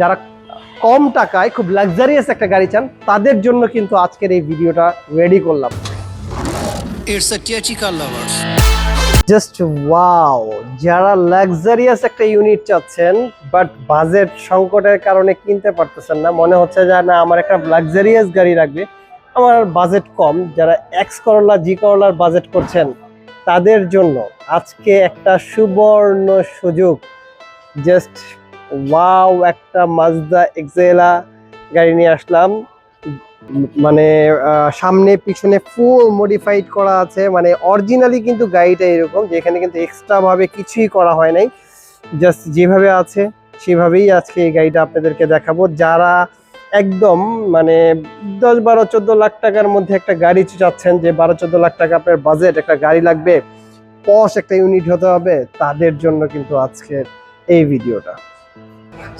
যারা কম টাকায় খুব লাক্সারিয়াস একটা গাড়ি চান তাদের জন্য কিন্তু আজকের এই ভিডিওটা রেডি করলাম। Lovers. জাস্ট ওয়াও যারা লাক্সারিয়াস একটা ইউনিট চাচ্ছেন বাট বাজেট সংকটের কারণে কিনতে পারতেছেন না মনে হচ্ছে যে না আমার একটা লাক্সারিয়াস গাড়ি লাগবে। আমার বাজেট কম যারা এক্স করলা জি করলার বাজেট করছেন তাদের জন্য আজকে একটা সুবর্ণ সুযোগ। জাস্ট ওয়াও, একটা মাজদা এক্সেলা গাড়ি নিয়ে আসলাম। মানে সামনে পিছনে ফুল মডিফাইড করা আছে। মানে অরিজিনালি কিন্তু গাড়িটা এরকম যেখানে কিন্তু এক্সট্রাভাবে কিছুই করা হয় নাই। জাস্ট যেভাবে আছে, সেভাবেই আজকে এই গাড়িটা আপনাদেরকে দেখাবো। যারা একদম মানে দশ বারো, চোদ্দ লাখ টাকার মধ্যে একটা গাড়ি চাচ্ছেন, যে বারো, চোদ্দ লাখ টাকা আপনার বাজেট একটা গাড়ি লাগবে পশ একটা ইউনিট হতে হবে, তাদের জন্য কিন্তু আজকের এই ভিডিওটা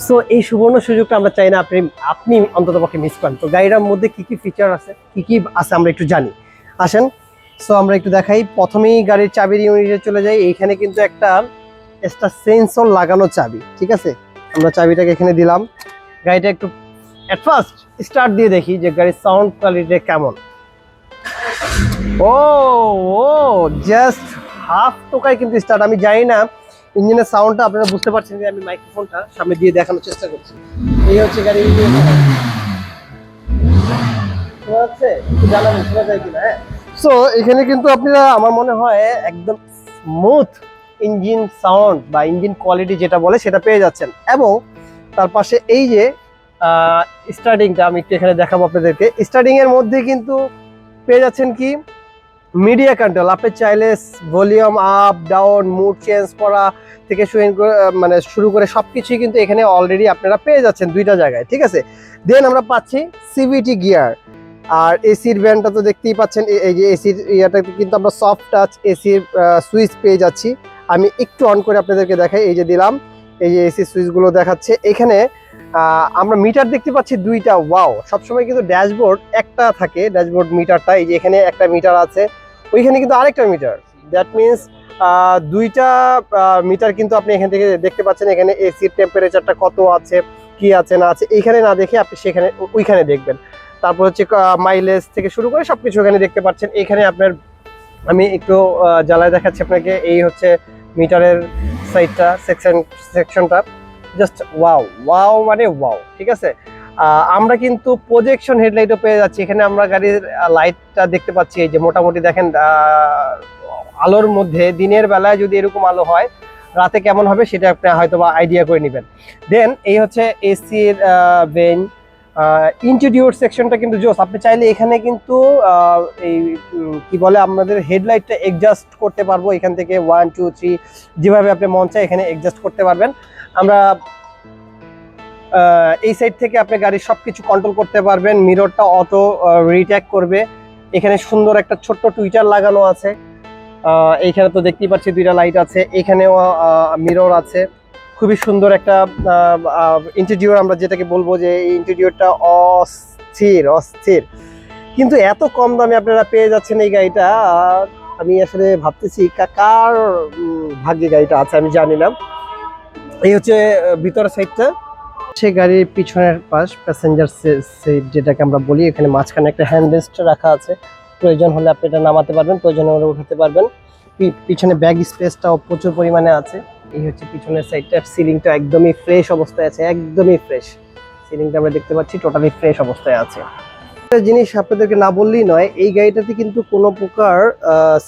সো এই সুবর্ণ সুযোগটা আমরা চাই না আপনি আপনি অন্তত পক্ষে মিস করেন। তো গাড়িটার মধ্যে কি কি ফিচার আছে, কি কি আছে আমরা একটু জানি। আসেন। সো আমরা একটু দেখাই। প্রথমেই গাড়ির চাবির ইউনিটে চলে যাই। এইখানে কিন্তু একটা এক্সট্রা সেন্সর লাগানো চাবি, ঠিক আছে? আমরা চাবিটাকে এখানে দিলাম। গাড়িটা একটু এট ফার্স্ট স্টার্ট দিয়ে দেখি যে গাড়ির সাউন্ড কোয়ালিটি কেমন। ও ও জাস্ট হাফ টোকায় কিন্তু স্টার্ট আমি জানি না ইঞ্জিনের সাউন্ডটা আপনারা বুঝতে পারছেন যে আমি মাইক্রোফোনটা সামনে দিয়ে দেখানোর চেষ্টা করছি। এই হচ্ছে গাড়ির ইঞ্জিন শোনা যাচ্ছে? শোনা যায় কিনা হ্যাঁ? সো এখানে কিন্তু আপনারা, আমার মনে হয়, একদম স্মুথ ইঞ্জিন সাউন্ড বা ইঞ্জিন কোয়ালিটি যেটা বলে, সেটা পেয়ে যাচ্ছেন। এবং তার পাশে এই যে স্টার্টিংটা আমি একটু এখানে দেখাবো আপনাদেরকে। স্টার্টিং এর মধ্যে কিন্তু পেয়ে যাচ্ছেন কি? মিডিয়া কন্ট্রোল আপনি চাইলে volume up down mood change করা থেকে মানে শুরু করে সব কিছুই কিন্তু এখানে অলরেডি আপনারা পেয়ে যাচ্ছেন দুইটা জায়গায়, ঠিক আছে? দেন আমরা পাচ্ছি সিভিটি গিয়ার আর এসির ব্যান্ডটা তো দেখতেই পাচ্ছেন এই যে এসির ইয়াটাতে কিন্তু আমরা সফট টাচ এসির সুইচ পেয়ে যাচ্ছি। আমি একটু অন করে আপনাদেরকে দেখাই, এই যে দিলাম, এই যে এসি সুইচগুলো দেখাচ্ছে। এখানে আমরা মিটার দেখতে পাচ্ছি দুইটা ওয়াও সবসময় কিন্তু ড্যাশবোর্ড একটা থাকে ড্যাশবোর্ড মিটারটা এই যে এখানে একটা মিটার আছে। ওইখানে কিন্তু আরেকটা মিটার। দ্যাট মিনস দুইটা মিটার কিন্তু আপনি এখান থেকে দেখতে পাচ্ছেন এখানে এসির টেম্পারেচারটা কত আছে, কি আছে, না আছে। এইখানে না দেখে আপনি সেখানে ওইখানে দেখবেন। তারপর হচ্ছে মাইলেজ থেকে শুরু করে সব কিছু এখানে দেখতে পাচ্ছেন। এখানে আপনার, আমি একটু জ্বালায় দেখাচ্ছি আপনাকে। এই হচ্ছে মিটারের সাইডটা সেকশন সেকশনটা জাস্ট ওয়াও ওয়াও মানে ওয়াও ঠিক আছে? আমরা কিন্তু প্রজেকশন হেডলাইটও পেয়ে যাচ্ছি। এখানে আমরা গাড়ির লাইটটা দেখতে পাচ্ছি, এই যে মোটামুটি দেখেন আলোর মধ্যে, দিনের বেলায় যদি এরকম আলো হয়, রাতে কেমন হবে সেটা আপনি হয়তো বা আইডিয়া করে নেবেন। দেন এই হচ্ছে এসির ভেন ইন্টিরিয়র সেকশনটা কিন্তু জোস। আপনি চাইলে এখানে কিন্তু এই কি বলে আমাদের হেডলাইটটা এডজাস্ট করতে পারব। এখান থেকে ওয়ান টু থ্রি যেভাবে আপনি মন চায় এখানে এডজাস্ট করতে পারবেন। আমরা এই সাইড থেকে আপনি গাড়ির সবকিছু কন্ট্রোল করতে পারবেন। মিররটা অটো রিট্যাক করবে। এখানে সুন্দর একটা ছোট্ট টুইটার লাগানো আছে। এইখানে তো দেখতেই পাচ্ছি দুইটা লাইট আছে। এখানেও মিরর আছে। খুবই সুন্দর একটা ইন্টেরিয়র আমরা যেটাকে বলব যে এই ইন্টেরিয়রটা অস্থির অস্থির। কিন্তু এত কম দামে আপনারা পেয়ে যাচ্ছেন এই গাড়িটা। আমি আসলে ভাবতেছি কার ভাগ্যে গাড়িটা আছে আমি জানি না। এই হচ্ছে ভিতরের সাইডটা সে গাড়ির পিছনের পাশ প্যাসেঞ্জার সিট যেটাকে আমরা বলি, এখানে মাঝখানে একটা হ্যান্ড রেস্ট রাখা আছে। প্রয়োজন হলে আপনি এটা নামাতে পারবেন, প্রয়োজন হলে উঠাতে পারবেন। পিছনে ব্যাগ স্পেসটাও প্রচুর পরিমাণে আছে। এই হচ্ছে পিছনের সাইডটা সিলিংটা একদমই ফ্রেশ অবস্থায় আছে, একদমই ফ্রেশ সিলিংটা আমরা দেখতে পাচ্ছি টোটালি ফ্রেশ অবস্থায় আছে। একটা জিনিস আপনাদেরকে না বললেই নয়, এই গাড়িটাতে কিন্তু কোনো প্রকার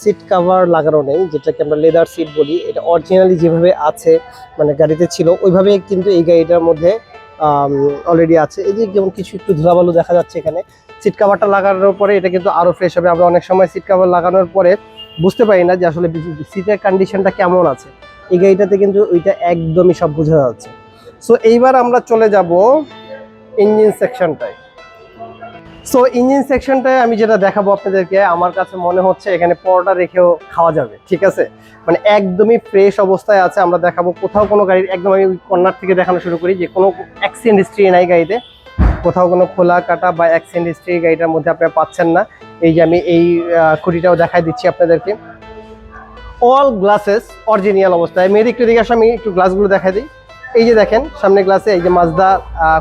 সিট কাভার লাগানো নেই, যেটাকে আমরা লেদার সিট বলি। এটা অরিজিনালি যেভাবে আছে মানে গাড়িতে ছিল, ওইভাবেই কিন্তু এই গাড়িটার মধ্যে অলরেডি আছে। এই যে যেমন কিছু একটু ধুলাবালু দেখা যাচ্ছে এখানে সিট কাভারটা লাগানোর পরে এটা কিন্তু আরও ফ্রেশ হবে। আমরা অনেক সময় সিট কাভার লাগানোর পরে বুঝতে পারি না যে আসলে সিটের কন্ডিশনটা কেমন আছে। এই গাড়িটাতে কিন্তু ওইটা একদমই সব বোঝা যাচ্ছে। সো এইবার আমরা চলে যাব ইঞ্জিন সেকশনটায় সো ইঞ্জিন সেকশনটায় আমি যেটা দেখাবো আপনাদেরকে আমার কাছে মনে হচ্ছে এখানে পরোটা রেখেও খাওয়া যাবে ঠিক আছে? মানে একদমই ফ্রেশ অবস্থায় আছে আমরা দেখাবো কোথাও কোনো গাড়ির একদম আমি কর্নার থেকে দেখানো শুরু করি যে কোনো অ্যাক্সিডেন্ট হিস্ট্রি নাই গাড়িতে। কোথাও কোনো খোলা কাটা বা অ্যাক্সিডেন্ট হিস্ট্রি গাড়িটার মধ্যে আপনারা পাচ্ছেন না। এই যে আমি এই খুঁটিটাও দেখাই দিচ্ছি আপনাদেরকে। অল গ্লাসেস অরিজিনাল অবস্থায়। মেয়েদের একটু দিকে আসো, আমি একটু গ্লাসগুলো দেখাই দিই। এই যে দেখেন, সামনে গ্লাসে এই যে মাজদা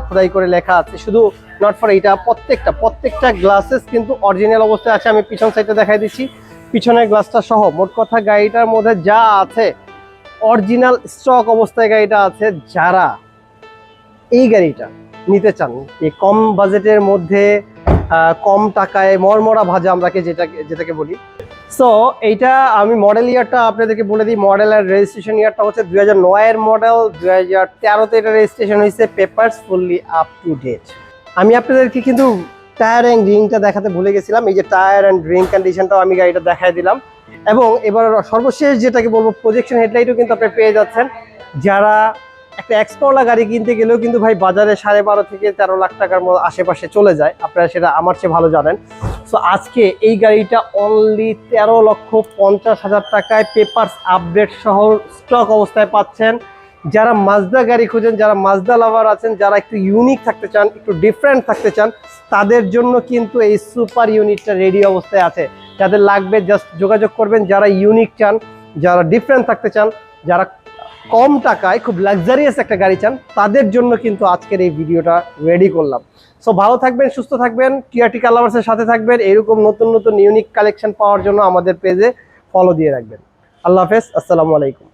খোদাই করে লেখা আছে। শুধু নট ফর এইটা প্রত্যেকটা প্রত্যেকটা গ্লাসেস কিন্তু অরিজিনাল অবস্থায় আছে। আমি পিছন সাইডটা দেখাই দিচ্ছি। পিছনের গ্লাসটা সহ, মোট কথা গাড়িটার মধ্যে যা আছে অরিজিনাল স্টক অবস্থায় গাড়িটা আছে। যারা এই গাড়িটা নিতে চান কম বাজেটের মধ্যে কম টাকায় মরমরা ভাজা আমরাকে যেটাকে যেটাকে বলি। সো এইটা আমি মডেল ইয়ারটা আপনাদেরকে বলে দিই। মডেল আর রেজিস্ট্রেশন ইয়ারটা হচ্ছে দুই হাজার নয়ের মডেল দুই হাজার তেরোতে এটা রেজিস্ট্রেশন হয়েছে papers fully up to date আমি আপনাদেরকে কিন্তু টায়ার অ্যান্ড রিংটা দেখাতে ভুলে গেছিলাম। এই যে টায়ার অ্যান্ড রিং কন্ডিশনটাও আমি গাড়িটা দেখাই দিলাম। এবং এবার সর্বশেষ যেটাকে বলব প্রজেকশন হেডলাইটও কিন্তু আপনি পেয়ে যাচ্ছেন। যারা একটা এক্সপোলা গাড়ি কিনতে গেলেও কিন্তু ভাই বাজারে সাড়ে বারো থেকে তেরো লাখ টাকার মতো আশেপাশে চলে যায়। আপনারা সেটা আমার চেয়ে ভালো জানেন। সো আজকে এই গাড়িটা অনলি তেরো লক্ষ পঞ্চাশ হাজার টাকায় পেপারস আপডেট সহ স্টক অবস্থায় পাচ্ছেন। যারা মাজদা গাড়ি খুঁজেন, যারা মাজদা লাভার আছেন, যারা একটু ইউনিক থাকতে চান, একটু ডিফারেন্ট থাকতে চান, তাদের জন্য কিন্তু এই সুপার ইউনিটটা রেডি অবস্থায় আছে। যাদের লাগবে জাস্ট যোগাযোগ করবেন। যারা ইউনিক চান, যারা ডিফারেন্ট থাকতে চান, যারা কম টাকায়, খুব লাক্সারিয়াস একটা গাড়ি চান, তাদের জন্য কিন্তু আজকের এই ভিডিওটা রেডি করলাম। সো ভালো থাকবেন, সুস্থ থাকবেন টিআরটি কালার্সের সাথে থাকবেন, এরকম নতুন নতুন ইউনিক কালেকশন পাওয়ার জন্য আমাদের পেজে ফলো দিয়ে রাখবেন। আল্লাহ হাফেজ, আসসালামু আলাইকুম।